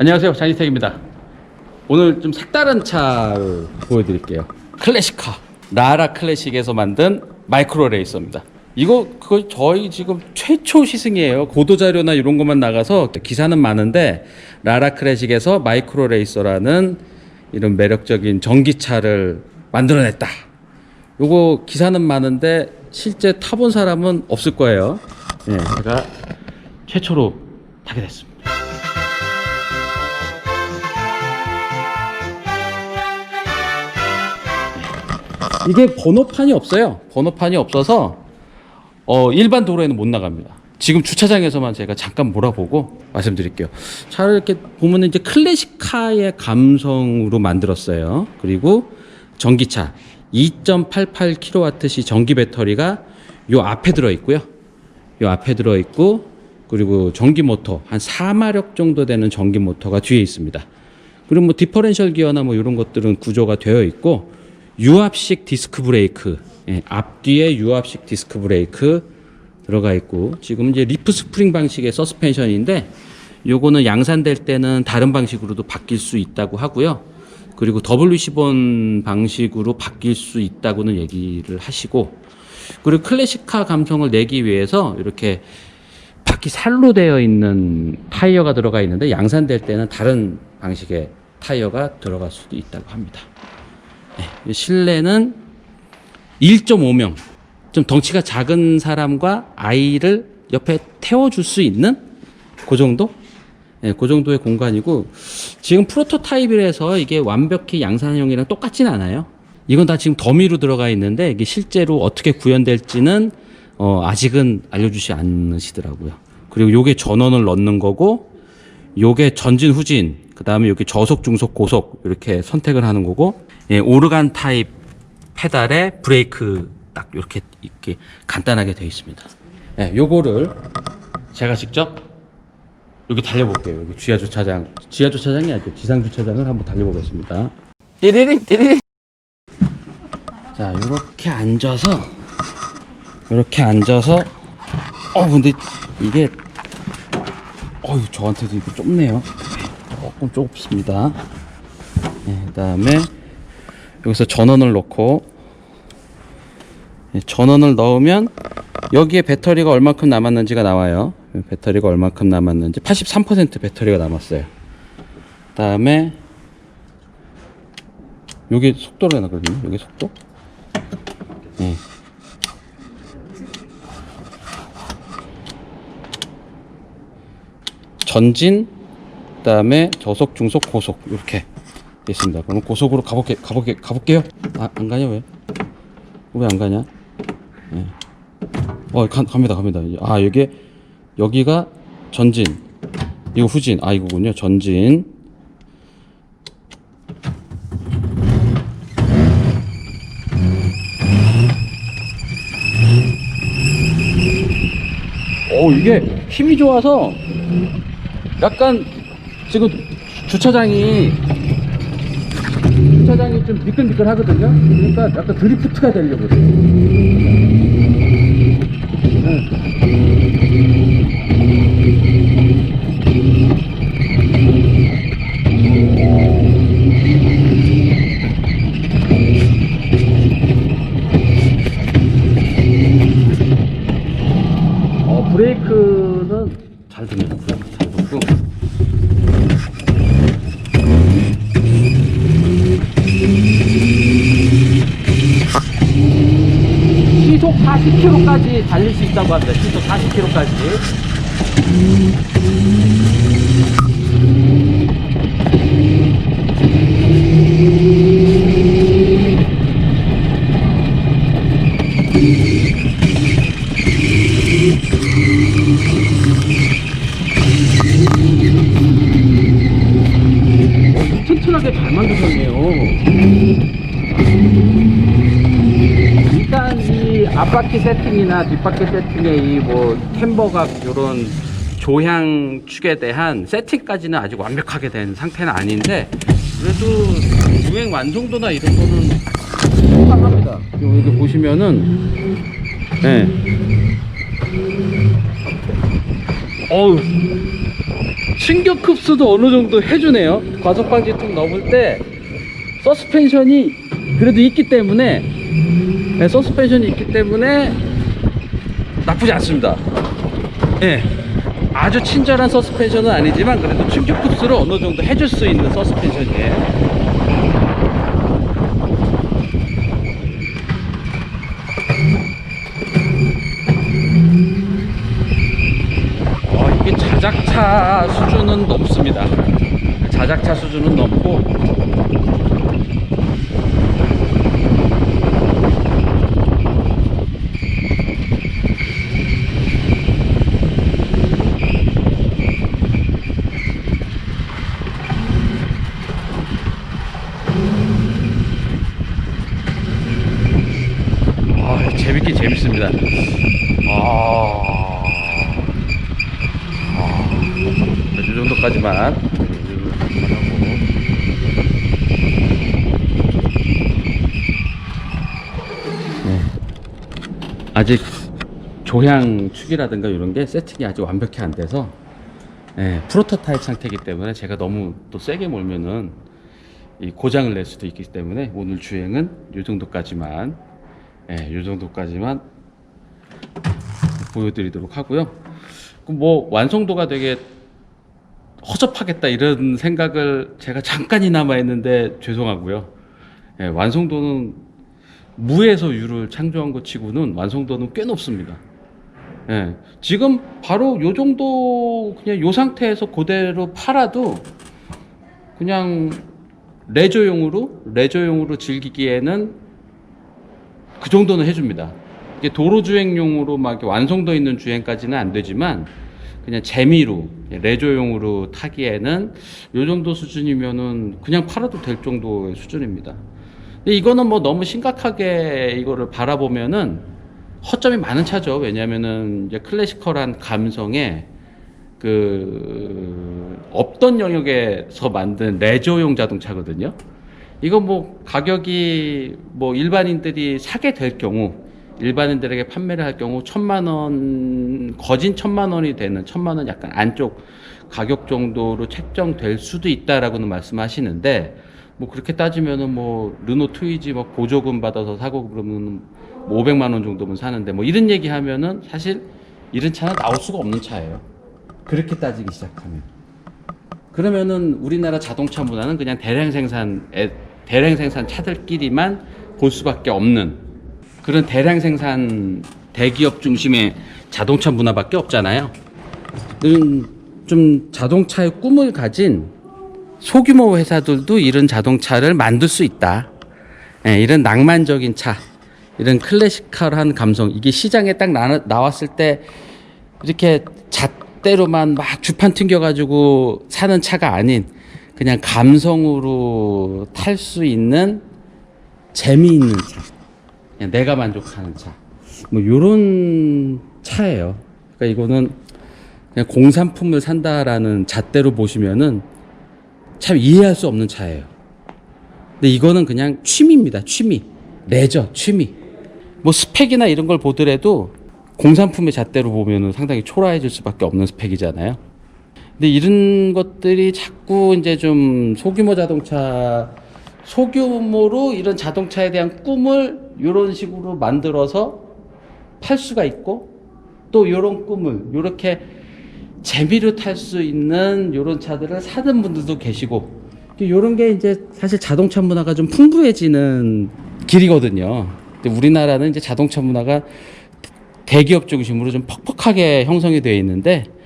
안녕하세요. 장희택입니다. 오늘 좀 색다른 차를 보여드릴게요. 클래식카. 라라 클래식에서 만든 마이크로 레이서입니다. 이거 그거 저희 지금 최초 시승이에요. 고도 자료나 이런 것만 나가서 기사는 많은데 라라 클래식에서 마이크로 레이서라는 이런 매력적인 전기차를 만들어냈다. 요거 기사는 많은데 실제 타본 사람은 없을 거예요. 예, 제가 최초로 타게 됐습니다 이게 번호판이 없어요. 번호판이 없어서 어, 일반 도로에는 못 나갑니다. 지금 주차장에서만 제가 잠깐 몰아보고 말씀드릴게요. 차를 이렇게 보면 이제 클래식카의 감성으로 만들었어요. 그리고 전기차 2.88kWh 전기 배터리가 요 앞에 들어 있고요. 요 앞에 들어 있고 그리고 전기 모터 한 4마력 정도 되는 전기 모터가 뒤에 있습니다. 그리고 뭐 디퍼렌셜 기어나 뭐 이런 것들은 구조가 되어 있고 유압식 디스크 브레이크 예, 앞뒤에 유압식 디스크 브레이크 들어가 있고 지금 이제 리프 스프링 방식의 서스펜션인데 요거는 양산될 때는 다른 방식으로도 바뀔 수 있다고 하고요. 그리고 WC본 방식으로 바뀔 수 있다고는 얘기를 하시고 그리고 클래식카 감성을 내기 위해서 이렇게 바퀴 살로 되어 있는 타이어가 들어가 있는데 양산될 때는 다른 방식의 타이어가 들어갈 수도 있다고 합니다. 네, 실내는 1.5명. 좀 덩치가 작은 사람과 아이를 옆에 태워줄 수 있는 그 정도? 네, 그 정도의 공간이고 지금 프로토타입이라서 이게 완벽히 양산형이랑 똑같진 않아요. 이건 다 지금 더미로 들어가 있는데 이게 실제로 어떻게 구현될지는 어, 아직은 알려주지 않으시더라고요. 그리고 요게 전원을 넣는 거고 요게 전진 후진 그 다음에 여기 저속 중속 고속 이렇게 선택을 하는 거고 예, 오르간 타입 페달에 브레이크 딱 이렇게 이렇게 간단하게 되어 있습니다. 예, 요거를 제가 직접 여기 달려볼게요. 여기 지하 주차장 지하 주차장이 아니고 지상 주차장을 한번 달려보겠습니다. 띠리링 띠리링. 자, 이렇게 앉아서 이렇게 앉아서 어 근데 이게 어유 저한테도 이거 좁네요. 조금 좁습니다. 네, 그다음에 여기서 전원을 넣고 네, 전원을 넣으면 여기에 배터리가 얼마큼 남았는지가 나와요. 배터리가 얼마큼 남았는지 83% 배터리가 남았어요. 그다음에 여기 속도로 나거든요. 여기 속도. 네. 전진, 그다음에 저속, 중속, 고속 이렇게 돼 있습니다. 그럼 고속으로 가볼게, 가볼게, 가볼게요. 아, 안 가냐 왜? 왜 안 가냐? 예. 어, 가, 갑니다, 갑니다. 아, 여기 여기가 전진, 이거 후진, 아 이거군요. 전진. 오, 이게 힘이 좋아서 약간 지금 주차장이 좀 미끌미끌 하거든요. 그러니까 약간 드리프트가 되려고 그래요. 10km까지 달릴 수 있다고 합니다. 시속 40km까지. 어, 튼튼하게 잘 만드셨네요. 앞바퀴 세팅이나 뒷바퀴 세팅의 이뭐 캠버각 이런 조향 축에 대한 세팅까지는 아직 완벽하게 된 상태는 아닌데 그래도 유행 완성도나 이런 거는 합니다. 여기 보시면은 예. 어우 충격 흡수도 어느 정도 해주네요. 과속 방지턱 넘을 때 서스펜션이 그래도 있기 때문에 네, 서스펜션이 있기 때문에 나쁘지 않습니다. 예. 아주 친절한 서스펜션은 아니지만 그래도 충격 흡수를 어느 정도 해줄 수 있는 서스펜션이에요. 어, 자작차 수준은 높습니다. 자작차 수준은 높고 아, 재밌긴 재밌습니다. 아, 아, 이 정도까지만. 네. 아직 조향 축이라든가 이런 게 세팅이 아직 완벽히 안 돼서 예, 프로토타입 상태이기 때문에 제가 너무 또 세게 몰면은 이 고장을 낼 수도 있기 때문에 오늘 주행은 이 정도까지만 예, 이 정도까지만 보여드리도록 하고요. 그뭐 완성도가 되게 허접하겠다 이런 생각을 제가 잠깐이나마 했는데 죄송하고요. 예, 완성도는 무에서 유를 창조한 것 치고는 완성도는 꽤 높습니다. 예, 지금 바로 요 정도 그냥 요 상태에서 그대로 팔아도 그냥 레저용으로 레저용으로 즐기기에는 그 정도는 해줍니다. 이게 도로 주행용으로 막 완성도 있는 주행까지는 안 되지만 그냥 재미로 레저용으로 타기에는 요 정도 수준이면은 그냥 팔아도 될 정도의 수준입니다. 근데 이거는 뭐 너무 심각하게 이거를 바라보면은 허점이 많은 차죠. 왜냐면은 이제 클래시컬한 감성에 그 없던 영역에서 만든 레저용 자동차거든요. 이거 뭐 가격이 뭐 일반인들이 사게 될 경우 일반인들에게 판매를 할 경우 천만 원 거진 천만 원이 되는 천만 원 약간 안쪽 가격 정도로 책정될 수도 있다라고는 말씀하시는데 뭐 그렇게 따지면은 뭐 르노 트위지 뭐 보조금 받아서 사고 그러면 뭐 500만 원 정도면 사는데 뭐 이런 얘기 하면은 사실 이런 차는 나올 수가 없는 차예요. 그렇게 따지기 시작하면. 그러면은 우리나라 자동차 문화는 그냥 대량 생산 대량 생산 차들끼리만 볼 수밖에 없는 그런 대량 생산 대기업 중심의 자동차 문화밖에 없잖아요. 음, 좀 자동차의 꿈을 가진 소규모 회사들도 이런 자동차를 만들 수 있다. 예, 이런 낭만적인 차, 이런 클래시컬한 감성, 이게 시장에 딱 나, 나왔을 때 이렇게 잣대로만 막 주판 튕겨가지고 사는 차가 아닌 그냥 감성으로 탈 수 있는 재미있는 차, 그냥 내가 만족하는 차, 뭐 이런 차예요. 그러니까 이거는 그냥 공산품을 산다라는 잣대로 보시면은 참 이해할 수 없는 차예요. 근데 이거는 그냥 취미입니다. 취미. 레저, 취미. 뭐 스펙이나 이런 걸 보더라도 공산품의 잣대로 보면은 상당히 초라해질 수밖에 없는 스펙이잖아요. 근데 이런 것들이 자꾸 이제 좀 소규모 자동차, 소규모로 이런 자동차에 대한 꿈을 이런 식으로 만들어서 팔 수가 있고 또 이런 꿈을 이렇게 재미로 탈 수 있는 이런 차들을 사는 분들도 계시고 이런 게 이제 사실 자동차 문화가 좀 풍부해지는 길이거든요. 근데 우리나라는 이제 자동차 문화가 대기업 중심으로 좀 퍽퍽하게 형성이 되어 있는데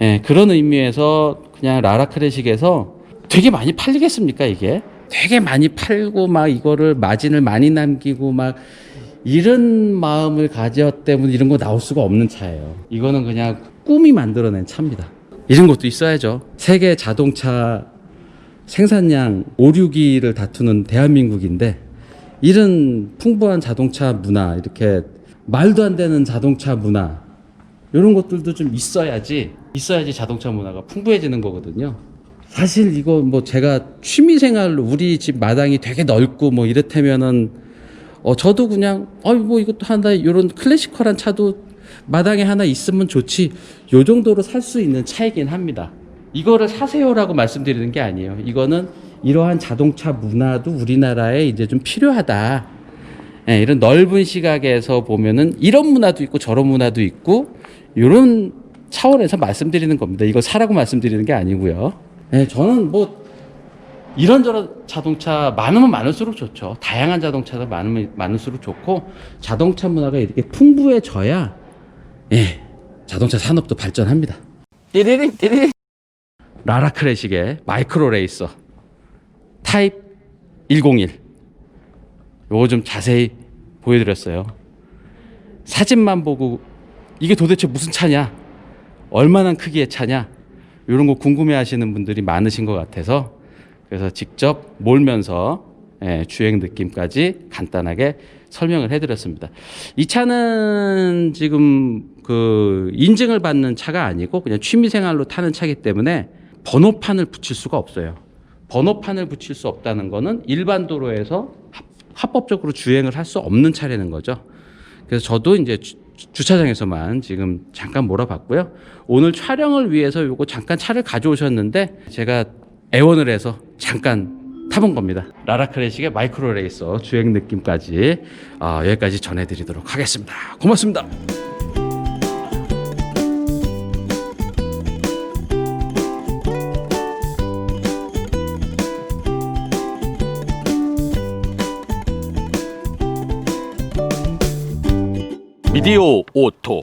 예, 그런 의미에서 그냥 라라 클래식에서 되게 많이 팔리겠습니까 이게? 되게 많이 팔고 막 이거를 마진을 많이 남기고 막 이런 마음을 가졌 때문에 이런 거 나올 수가 없는 차예요. 이거는 그냥 꿈이 만들어낸 차입니다. 이런 것도 있어야죠. 세계 자동차 생산량 5, 6위를 다투는 대한민국인데 이런 풍부한 자동차 문화 이렇게 말도 안 되는 자동차 문화 이런 것들도 좀 있어야지 있어야지 자동차 문화가 풍부해지는 거거든요. 사실 이거 뭐 제가 취미 생활로 우리 집 마당이 되게 넓고 뭐 이렇다면은 어 저도 그냥 어뭐 이것도 하나 이런 클래시컬한 차도 마당에 하나 있으면 좋지 요 정도로 살 수 있는 차이긴 합니다. 이거를 사세요라고 말씀드리는 게 아니에요. 이거는 이러한 자동차 문화도 우리나라에 이제 좀 필요하다. 예, 이런 넓은 시각에서 보면은 이런 문화도 있고 저런 문화도 있고 이런 차원에서 말씀드리는 겁니다. 이거 사라고 말씀드리는 게 아니고요. 예, 저는 뭐 이런저런 자동차 많으면 많을수록 좋죠. 다양한 자동차가 많으면 많을수록 좋고 자동차 문화가 이렇게 풍부해져야 예, 자동차 산업도 발전합니다. 띠리링 띠리링 라라 클래식의 마이크로 레이서 타입 101 요거 좀 자세히 보여드렸어요. 사진만 보고 이게 도대체 무슨 차냐? 얼마나 크기의 차냐? 이런 거 궁금해 하시는 분들이 많으신 것 같아서 그래서 직접 몰면서 예, 주행 느낌까지 간단하게 설명을 해드렸습니다. 이 차는 지금 그 인증을 받는 차가 아니고 그냥 취미생활로 타는 차기 때문에 번호판을 붙일 수가 없어요. 번호판을 붙일 수 없다는 거는 일반 도로에서 합- 합법적으로 주행을 할 수 없는 차라는 거죠. 그래서 저도 이제 주, 주차장에서만 지금 잠깐 몰아봤고요. 오늘 촬영을 위해서 요거 잠깐 차를 가져오셨는데 제가 애원을 해서 잠깐 타본 겁니다. 라라 클래식의 마이크로 레이서 주행 느낌까지 아, 여기까지 전해드리도록 하겠습니다. 고맙습니다. 미디오 오토